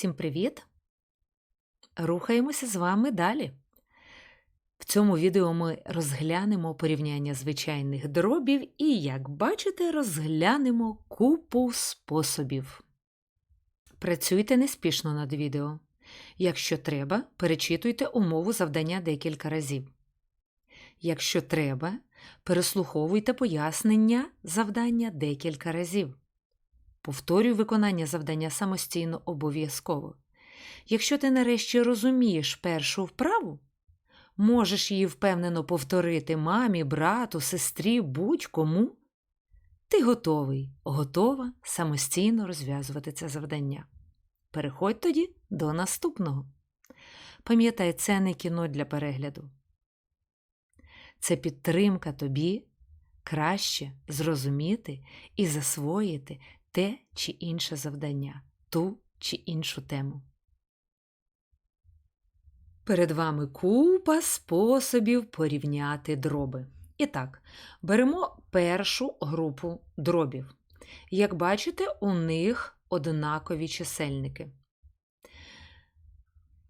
Всім привіт! Рухаємося з вами далі. В цьому відео ми розглянемо порівняння звичайних дробів і, як бачите, розглянемо купу способів. Працюйте неспішно над відео. Якщо треба, перечитуйте умову завдання декілька разів. Якщо треба, переслуховуйте пояснення завдання декілька разів. Повторюй виконання завдання самостійно обов'язково. Якщо ти нарешті розумієш першу вправу, можеш її впевнено повторити мамі, брату, сестрі, будь-кому. Ти готовий, готова самостійно розв'язувати це завдання. Переходь тоді до наступного. Пам'ятай, це не кіно для перегляду. Це підтримка тобі краще зрозуміти і засвоїти те чи інше завдання, ту чи іншу тему. Перед вами купа способів порівняти дроби. І так, беремо першу групу дробів. Як бачите, у них однакові чисельники.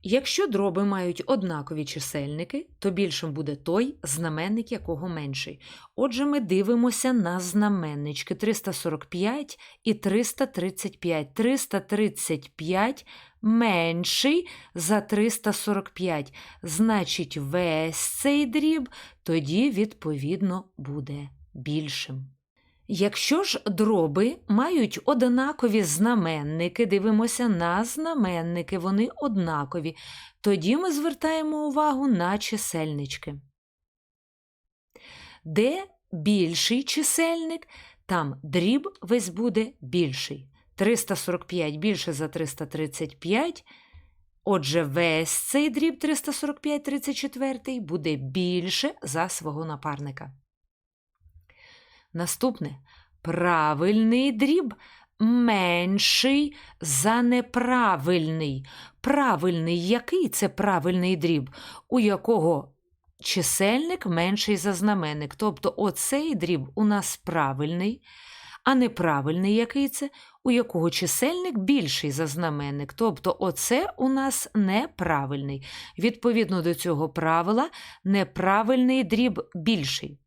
Якщо дроби мають однакові чисельники, то більшим буде той знаменник, якого менший. Отже, ми дивимося на знаменнички 345 і 335. 335 менший за 345. Значить, весь цей дріб тоді, відповідно, буде більшим. Якщо ж дроби мають однакові знаменники, дивимося на знаменники, вони однакові, тоді ми звертаємо увагу на чисельнички. Де більший чисельник, там дріб весь буде більший. 345 більше за 335. Отже, весь цей дріб 345 34 буде більше за свого напарника. Наступне правильний дріб менший за неправильний. Правильний який це правильний дріб, у якого чисельник менший за знаменник. Тобто оцей дріб у нас правильний, а неправильний який це, у якого чисельник більший за знаменник. Тобто оце у нас неправильний. Відповідно до цього правила, неправильний дріб більший.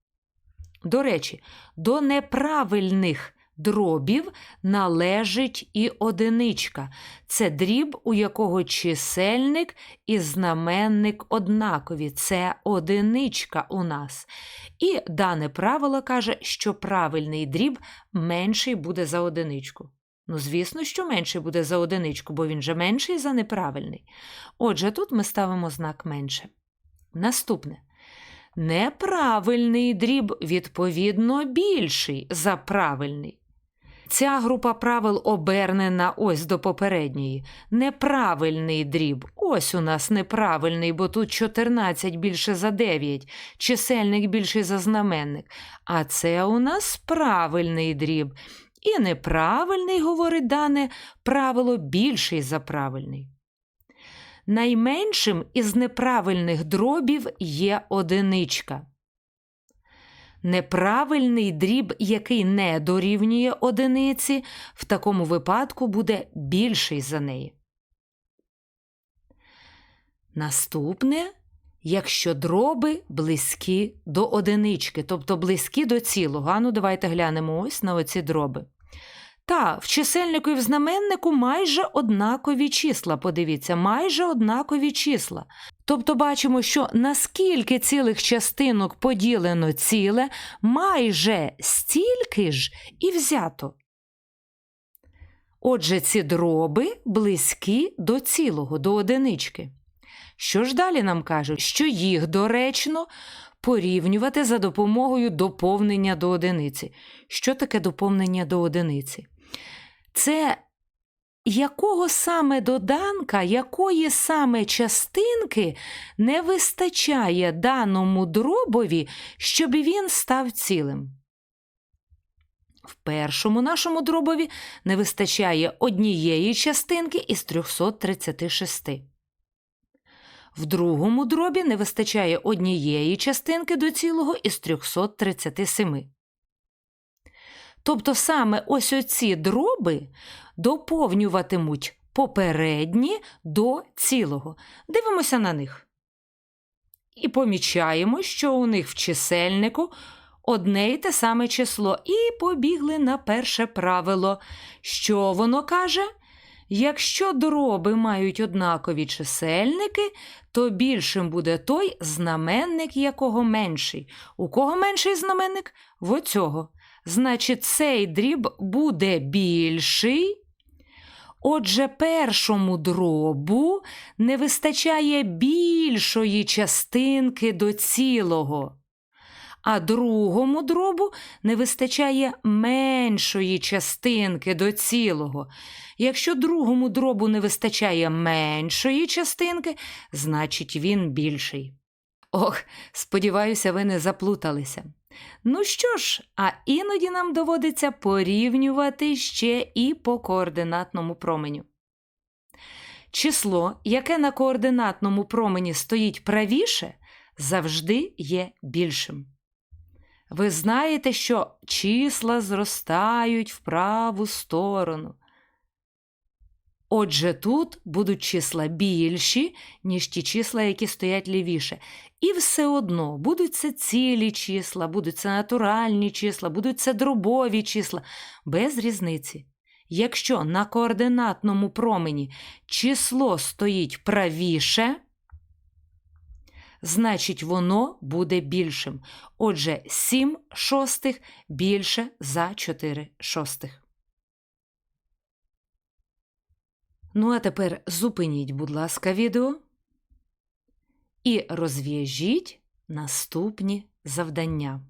До речі, до неправильних дробів належить і одиничка. Це дріб, у якого чисельник і знаменник однакові. Це одиничка у нас. І дане правило каже, що правильний дріб менший буде за одиничку. Ну, звісно, що менший буде за одиничку, бо він же менший за неправильний. Отже, тут ми ставимо знак менше. Наступне. Неправильний дріб, відповідно, більший за правильний. Ця група правил обернена ось до попередньої. Неправильний дріб. Ось у нас неправильний, бо тут 14 більше за 9, чисельник більший за знаменник. А це у нас правильний дріб. І неправильний, говорить дане правило, більший за правильний. Найменшим із неправильних дробів є одиничка. Неправильний дріб, який не дорівнює одиниці, в такому випадку буде більший за неї. Наступне, якщо дроби близькі до одинички, тобто близькі до цілого. А ну, давайте глянемо ось на оці дроби. Та, в чисельнику і в знаменнику майже однакові числа. Подивіться, майже однакові числа. Тобто бачимо, що наскільки цілих частинок поділено ціле, майже стільки ж і взято. Отже, ці дроби близькі до цілого, до одинички. Що ж далі нам кажуть? Що їх доречно порівнювати за допомогою доповнення до одиниці. Що таке доповнення до одиниці? Це якого саме доданка, якої саме частинки не вистачає даному дробові, щоб він став цілим? В першому нашому дробові не вистачає однієї частинки із 336. В другому дробі не вистачає однієї частинки до цілого із 337. Тобто саме ось оці дроби доповнюватимуть попередні до цілого. Дивимося на них. І помічаємо, що у них в чисельнику одне й те саме число, і побігли на перше правило. Що воно каже? Якщо дроби мають однакові чисельники, то більшим буде той знаменник, якого менший. У кого менший знаменник? В оцього. Значить, цей дріб буде більший. Отже, першому дробу не вистачає більшої частинки до цілого, а другому дробу не вистачає меншої частинки до цілого. Якщо другому дробу не вистачає меншої частинки, значить він більший. Ох, сподіваюся, ви не заплуталися. Ну що ж, а іноді нам доводиться порівнювати ще і по координатному променю. Число, яке на координатному промені стоїть правіше, завжди є більшим. Ви знаєте, що числа зростають в праву сторону. Отже, тут будуть числа більші, ніж ті числа, які стоять лівіше. І все одно будуть це цілі числа, будуть це натуральні числа, будуть це дробові числа, без різниці. Якщо на координатному промені число стоїть правіше, значить воно буде більшим. Отже, 7 шостих більше за 4 шостих. Ну, а тепер зупиніть, будь ласка, відео і розв'яжіть наступні завдання.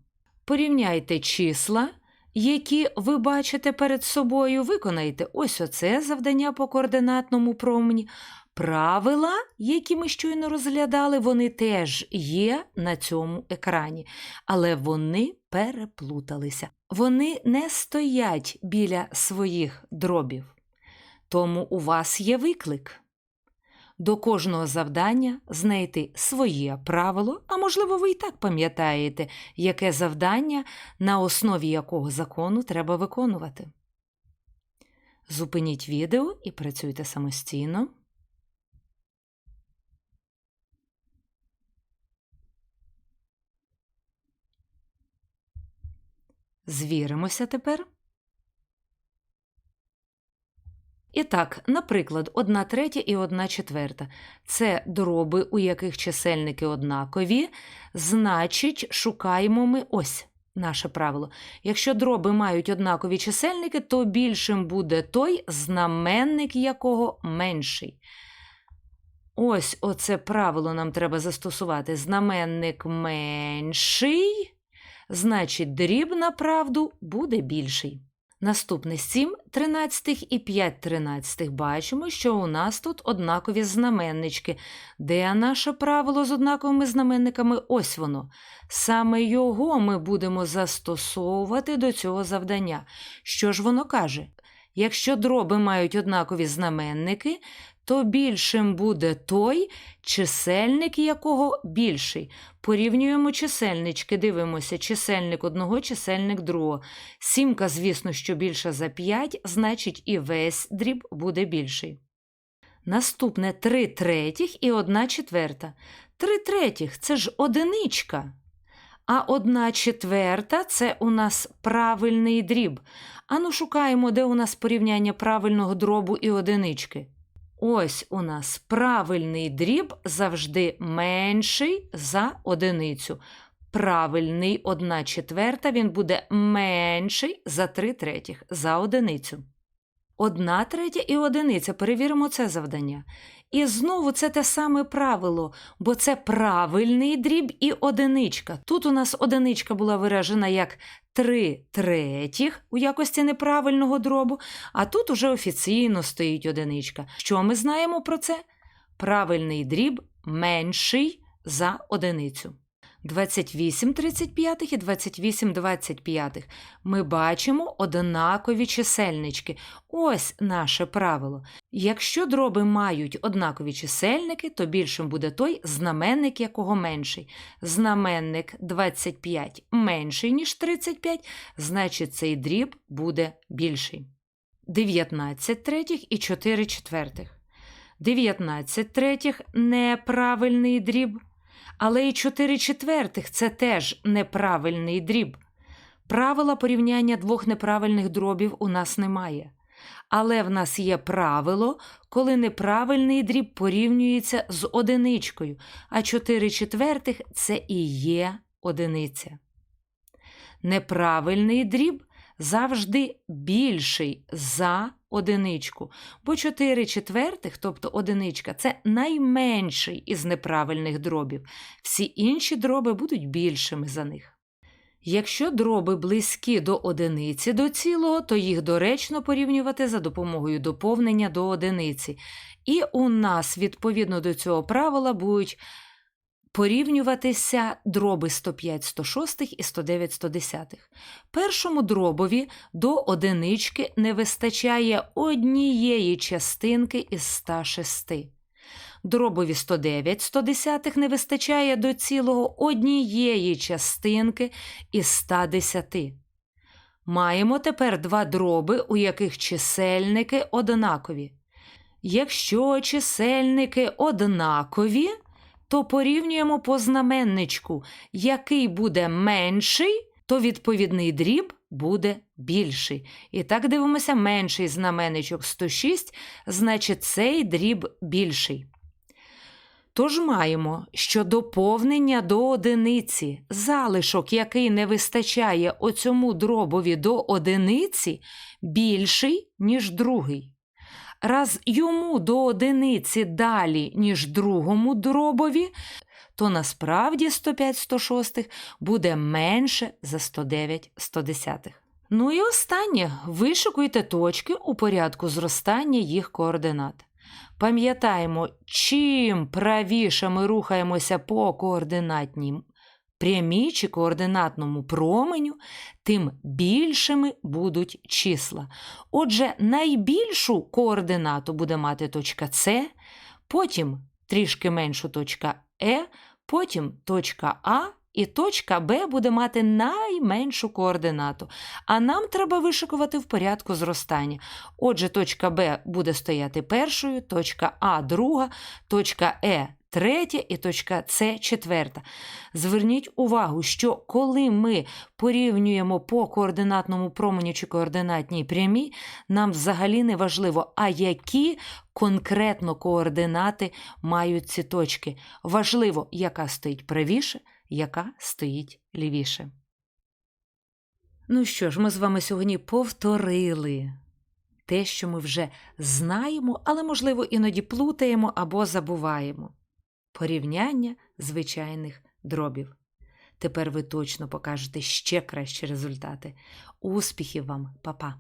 Порівняйте числа, які ви бачите перед собою, виконайте ось оце завдання по координатному промені. Правила, які ми щойно розглядали, вони теж є на цьому екрані, але вони переплуталися. Вони не стоять біля своїх дробів. Тому у вас є виклик. До кожного завдання знайти своє правило, а можливо, ви і так пам'ятаєте, яке завдання, на основі якого закону треба виконувати. Зупиніть відео і працюйте самостійно. Звіримося тепер. І так, наприклад, 1 третя і 1 четверта це дроби, у яких чисельники однакові, значить, шукаємо ми ось наше правило. Якщо дроби мають однакові чисельники, то більшим буде той, знаменник якого менший. Ось оце правило нам треба застосувати. Знаменник менший, значить, дріб на правду буде більший. Наступне 7 тринадцятих і 5 тринадцятих. Бачимо, що у нас тут однакові знаменнички. Де наше правило з однаковими знаменниками? Ось воно. Саме його ми будемо застосовувати до цього завдання. Що ж воно каже? Якщо дроби мають однакові знаменники, то більшим буде той, чисельник якого більший. Порівнюємо чисельнички, дивимося, чисельник одного, чисельник другого. Сімка, звісно, що більша за 5, значить і весь дріб буде більший. Наступне 3 третіх і 1 четверта. 3 третіх це ж одиничка. А 1 четверта це у нас правильний дріб. Ану, шукаємо, де у нас порівняння правильного дробу і одинички. Ось у нас правильний дріб завжди менший за одиницю. Правильний 1 четверта він буде менший за 3 третіх за одиницю. Одна третя і одиниця. Перевіримо це завдання. І знову це те саме правило, бо це правильний дріб і одиничка. Тут у нас одиничка була виражена як 3 третіх у якості неправильного дробу, а тут уже офіційно стоїть одиничка. Що ми знаємо про це? Правильний дріб менший за одиницю. 28 35 і 28 25. Ми бачимо однакові чисельнички. Ось наше правило. Якщо дроби мають однакові чисельники, то більшим буде той, знаменник якого менший. Знаменник 25 менший, ніж 35, значить цей дріб буде більший. 19 третіх і 4 четвертих. 19 третіх неправильний дріб, але і 4 четвертих це теж неправильний дріб. Правила порівняння двох неправильних дробів у нас немає. Але в нас є правило, коли неправильний дріб порівнюється з одиничкою, а 4 четвертих це і є одиниця. Неправильний дріб завжди більший за одиничку, бо 4 четвертих, тобто одиничка, це найменший із неправильних дробів. Всі інші дроби будуть більшими за них. Якщо дроби близькі до одиниці до цілого, то їх доречно порівнювати за допомогою доповнення до одиниці. І у нас, відповідно до цього правила, будуть порівнюватися дроби 105 106 і 109 110. Першому дробові до одинички не вистачає однієї частинки із 106. Дробові 109 110 не вистачає до цілого однієї частинки із 110. Маємо тепер два дроби, у яких чисельники однакові. Якщо чисельники однакові, то порівнюємо по знаменничку, який буде менший, то відповідний дріб буде більший. І так дивимося, менший знаменничок 106, значить цей дріб більший. Тож маємо, що доповнення до одиниці, залишок, який не вистачає оцьому дробові до одиниці, більший, ніж другий. Раз йому до одиниці далі, ніж другому дробові, то насправді 105 106 буде менше за 109 110. Ну і останнє вишикуйте точки у порядку зростання їх координат. Пам'ятаємо, чим правіше ми рухаємося по координатній прямій чи координатному променю, тим більшими будуть числа. Отже, найбільшу координату буде мати точка С, потім трішки меншу точка Е, потім точка А. І точка Б буде мати найменшу координату, а нам треба вишикувати в порядку зростання. Отже, точка Б буде стояти першою, точка А друга, точка Е третя і точка С четверта. Зверніть увагу, що коли ми порівнюємо по координатному променю чи координатній прямій, нам взагалі не важливо, а які конкретно координати мають ці точки. Важливо, яка стоїть правіше яка стоїть лівіше. Ну що ж, ми з вами сьогодні повторили те, що ми вже знаємо, але, можливо, іноді плутаємо або забуваємо порівняння звичайних дробів. Тепер ви точно покажете ще кращі результати. Успіхів вам, Па-па!